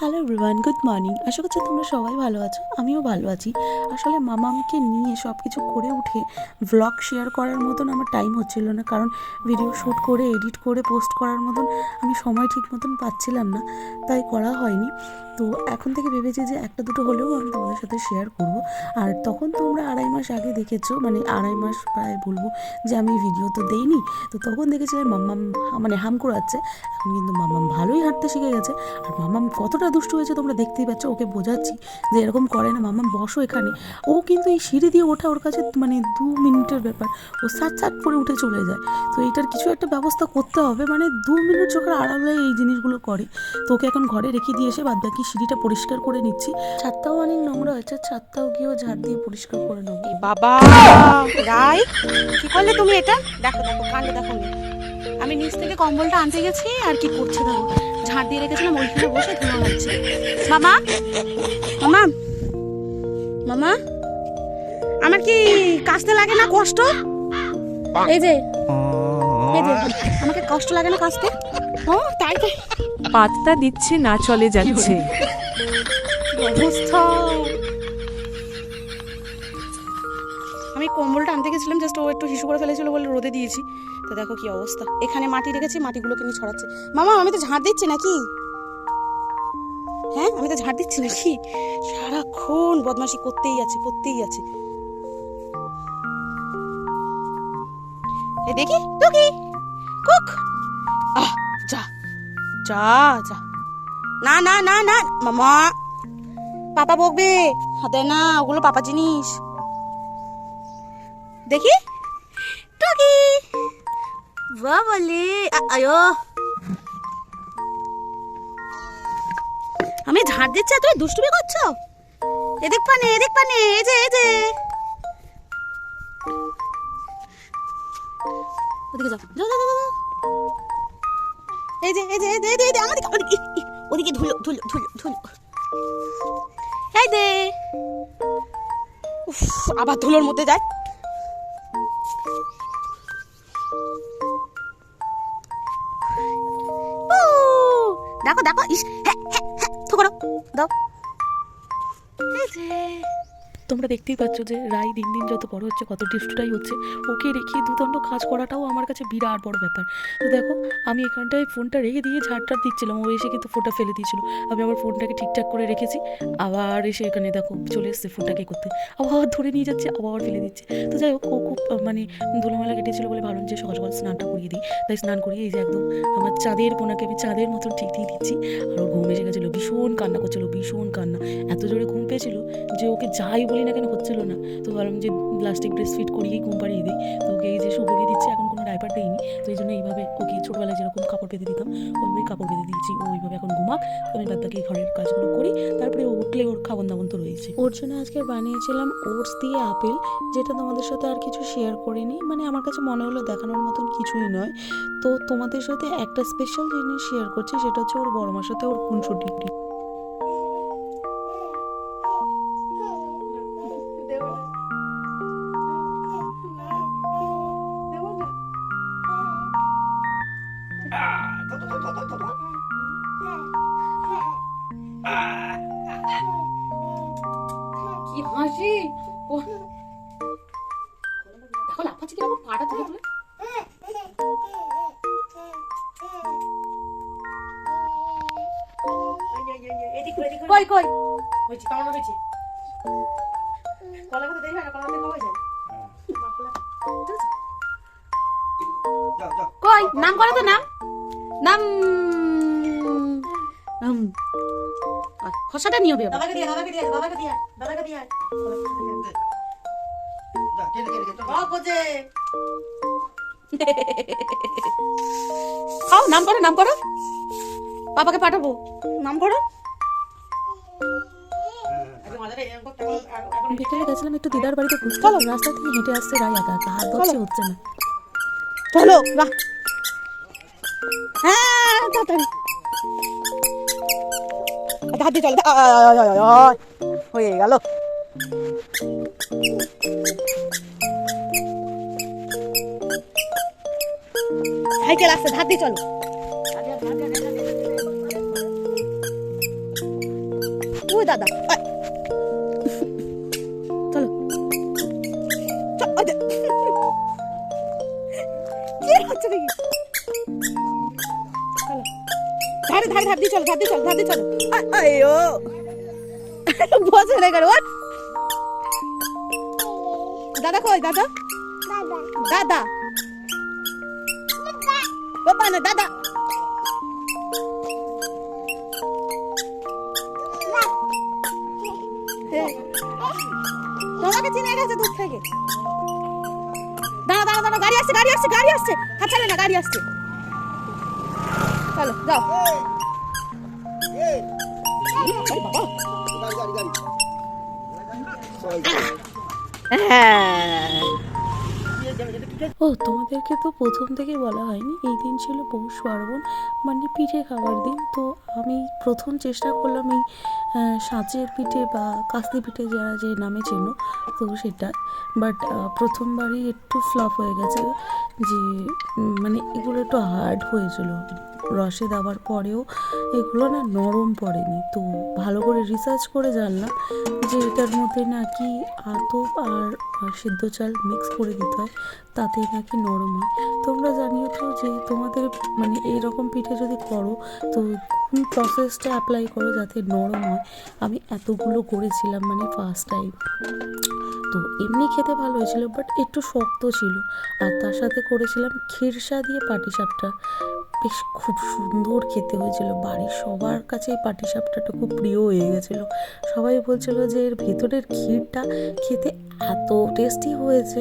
Hello everyone good morning আশা করছি তোমরা সবাই ভালো আছো, আমিও ভালো আছি। আসলে মামামকে নিয়ে সব কিছু করে উঠে ভ্লগ শেয়ার করার মতন আমার টাইম হচ্ছিল না, কারণ ভিডিও শ্যুট করে এডিট করে পোস্ট করার মতন আমি সময় ঠিক মতন পাচ্ছিলাম না, তাই করা হয়নি। তো এখন থেকে ভেবেছি যে একটা দুটো হলেও আমি তোমাদের সাথে শেয়ার করব। আর তখন তোমরা আড়াই মাস আগে দেখেছ মানে আড়াই মাস প্রায় বলব যে আমি ভিডিও তো দেইনি, তো তখন দেখেছিলাম মাম্মাম মানে হাম করাচ্ছে এখন কিন্তু মাম্মাম ভালোই হাঁটতে শিখে গেছে, আর মাম্মাম কতটা দুষ্ট হয়েছে তোমরা দেখতেই পাচ্ছ ওকে বোঝাচ্ছি যে এরকম করে না মামা বসো এখানে। ও কিন্তু এই সিঁড়ি দিয়ে ওঠা ওর কাছে মানে দু মিনিটের ব্যাপার। ও সাট সাট করে উঠে চলে যায়। তো এটার কিছু একটা ব্যবস্থা করতে হবে মানে দু মিনিট চোখের আড়ালে এই জিনিসগুলো করে তো ওকে এখন ঘরে রেখে দিয়ে এসে বাদ বাকি সিঁড়িটা পরিষ্কার করে নিচ্ছি। ছাদটাও অনেক নোংরা হয়েছে ছাদটাও গিয়েও ঝাড় দিয়ে পরিষ্কার করে নেব। বাবা! রাই কি করলে তুমি এটা? দেখো দেখো কাণ্ড দেখো। আমি নিচ থেকে কম্বলটা আনতে গেছি আর কি করছে দেখো। ঝাড় দিয়ে রেখেছিলাম ওইখানে বসে ধুলো লাগছে। মামা? মামা? মামা? আমার কি কাশতে লাগে না কষ্ট? এই যে এই যে আমাকে কষ্ট লাগে না কাশতে? ও তাই তাই পাতটা দিচ্ছে না চলে যাচ্ছে। অবস্থা আমি কম্বলটা আনতে গেছিলাম জাস্ট ও একটু হিসু করে ফেলেছিল বলে রোদে দিয়েছি। তো দেখো কি অবস্থা। এখানে মাটি রেখেছি, মাটিগুলোকে নিয়ে ছড়াচ্ছে। মামা, আমি তো ঝাড় দিচ্ছি নাকি? হ্যাঁ আমি তো ঝাড় দিচ্ছি নাকি? সারাক্ষণ বদমাশি করতেই আছে করতেই আছে। দেখি টুকি কুক! আহ, যা যা যা। না না না না, মামা। পাপা বকবে। হাতে না, ওগুলো পাপা জিনিস। দেখি। টকি। বাবালে আ- আয়ো। আমি ঝাড় দিচ্ছি তুমি দুষ্টুমি করছ? এদিক পানে এদিক পানে এই যে এই যে। ওদিকে যাও যাও যাও যাও। এই যে এই যে এই যে এই যে, ই, ওদিকে ধুলো ধুলো ধুলো ধুলো। এই দে। উফ, আবার ধুলোর মধ্যে যায়। দাও। তোমরা দেখতেই পাচ্ছ যে রাই দিন দিন যত বড় হচ্ছে, কত ডিস্টটাই হচ্ছে, ওকে রেখে দুদণ্ড কাজ করাটাও আমার কাছে বিরাট বড় ব্যাপার। তো দেখো, আমি এখানটায় ফোনটা রেখে দিয়ে ঝাড়টার দিচ্ছিলাম, ও এসে কিন্তু ফোনটা ফেলে দিয়েছিল। আমি আবার ফোনটাকে ঠিকঠাক করে রেখেছি, আবার এসে এখানে দেখো চলে এসছে ফোনটাকে করতে। আবার ধরে নিয়ে যাচ্ছে, আবার ফেলে দিচ্ছে। তো যাই হোক, ও খুব মানে ধুলোমেলা কেটেছিল বলে ভাবলাম যে সকাল সকাল স্নানটা করিয়ে দিই। তাই স্নান করিয়ে এই যে একদম আমার চাঁদের পোনাকে আমি চাঁদের মতন ঠিক দিয়ে দিচ্ছি। আর ওর ঘুম এসে গেছিল, ভীষণ কান্না করছিল, ভীষণ কান্না। এত জোরে ঘুম পেয়েছিল যে ওকে যাই বলি না কেন হচ্ছিল না। তো ভাবলাম যে প্লাস্টিক ব্রেস ফিট করিয়েই ঘুম পাড়িয়ে দিই। তো ওকে এই যে শুকিয়ে দিচ্ছে, এখন কোনো ডাইপার দেয়নি তো এই জন্য এইভাবে ওকে ছোটোবেলায় যেরকম কাপড় বেঁধে দিতাম ওইভাবেই কাপড় বেঁধে দিয়েছি। ও ওইভাবে এখন ঘুমাক। আমি বাদ ঘরের কাজগুলো করি। তারপরে উঠলে ওর খাবার দাবার তো রয়েছে। ওর জন্য আজকে বানিয়েছিলাম ওটস দিয়ে আপেল, যেটা তোমাদের সাথে আর কিছু শেয়ার করিনি। মানে আমার কাছে মনে হলো দেখানোর মতন কিছুই নয়। তো তোমাদের সাথে একটা স্পেশাল জিনিস শেয়ার করছি, সেটা হচ্ছে ওর বড় মার সাথে ওর খুনসুটি। কি হাসি? দেখো লাফাচ্ছি কীরকম পাটা তুলে তুলে। কই কই? হয়েছে কেমন হয়েছে। কলা কথা দেরি হয় না কলা কথা খাওয়া যায়। কই? নাম করো তো নাম। নাম। খসাটা নিয়ে হবে খাও নাম করো নাম করো। বাবাকে পাঠাবো। নাম করো। বিকেলে গেছিলাম একটু দিদার বাড়িতে ঘুরতে। চলো রাস্তা থেকে হেঁটে আসছে একা একা হাত হচ্ছে না। চলো বাহ হ্যাঁ হাত দিয়ে চলো। হয়ে গেল সাইকেল আসছে হাত দিয়ে চলো দাদা ধারে ধারে ধার দিয়ে চলো ধার দিয়ে চলো ধার দিয়ে চলো। আয়ো। বসে রে। গেল দাদা কই দাদা? দাদা। বাবা না দাদা। তোমাকে চিনে গেছে দূর থেকে। দাঁড়া দাঁড়া দাঁড়া গাড়ি আসছে গাড়ি আসছে গাড়ি আসছে। হাত না গাড়ি আসছে। চলো যাও। হ্যাঁ। ও, তোমাদেরকে তো প্রথম থেকে বলা হয়নি। এই দিন ছিল পৌষ পার্বণ মানে পিঠে খাওয়ার দিন। তো আমি প্রথম চেষ্টা করলাম এই সাঁচের পিঠে বা কাস্তি পিঠে যারা যে নামে চেনো, তো সেটা। বাট প্রথমবারই একটু ফ্লপ হয়ে গেছে যে মানে এগুলো একটু হার্ড হয়েছিল। রসে দেওয়ার পরেও এগুলো না নরম পড়েনি। তো ভালো করে রিসার্চ করে জানলাম যে এটার মধ্যে নাকি আতপ আর সিদ্ধ চাল মিক্স করে দিতে হয়, তাতে নাকি নরম হয়। তোমরা জানিও তো যে তোমাদের মানে এইরকম পিঠে যদি করো, তো কোন প্রসেসটা অ্যাপ্লাই করো যাতে নরম হয়? আমি এতগুলো করেছিলাম মানে ফার্স্ট টাইম তো এমনি খেতে ভালো হয়েছিল বাট একটু শক্ত ছিল। আর তার সাথে করেছিলাম খিরসা দিয়ে পাটিসাপটা। বেশ খুব সুন্দর খেতে হয়েছিল। বাড়ির সবার কাছে এই পাটিসাপটাটা খুব প্রিয় হয়ে গেছিল। সবাই বলছিল যে, এর ভেতরের ক্ষীরটা খেতে এত টেস্টি হয়েছে।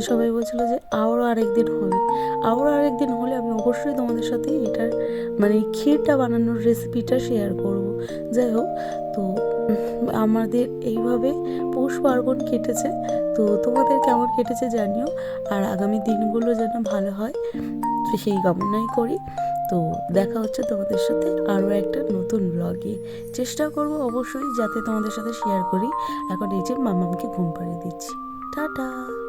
সবাই বলছিল যে আরও আরেকদিন হবে। আরও আরেকদিন হলে আমি অবশ্যই তোমাদের সাথে এটার মানে ক্ষীরটা বানানোর রেসিপিটা শেয়ার করব। যাই হোক, তো আমাদের এইভাবে পৌষ পার্বণ কেটেছে। তো তোমাদের কেমন কেটেছে জানিও। আর আগামী দিনগুলো যেন ভালো হয়, সেই কামনাই করি। তো দেখা হচ্ছে তোমাদের সাথে আরও একটা নতুন ব্লগে চেষ্টা করব অবশ্যই যাতে তোমাদের সাথে শেয়ার করি। এখন এই যে মামামকে ঘুম পাড়িয়ে দিচ্ছি। টাটা!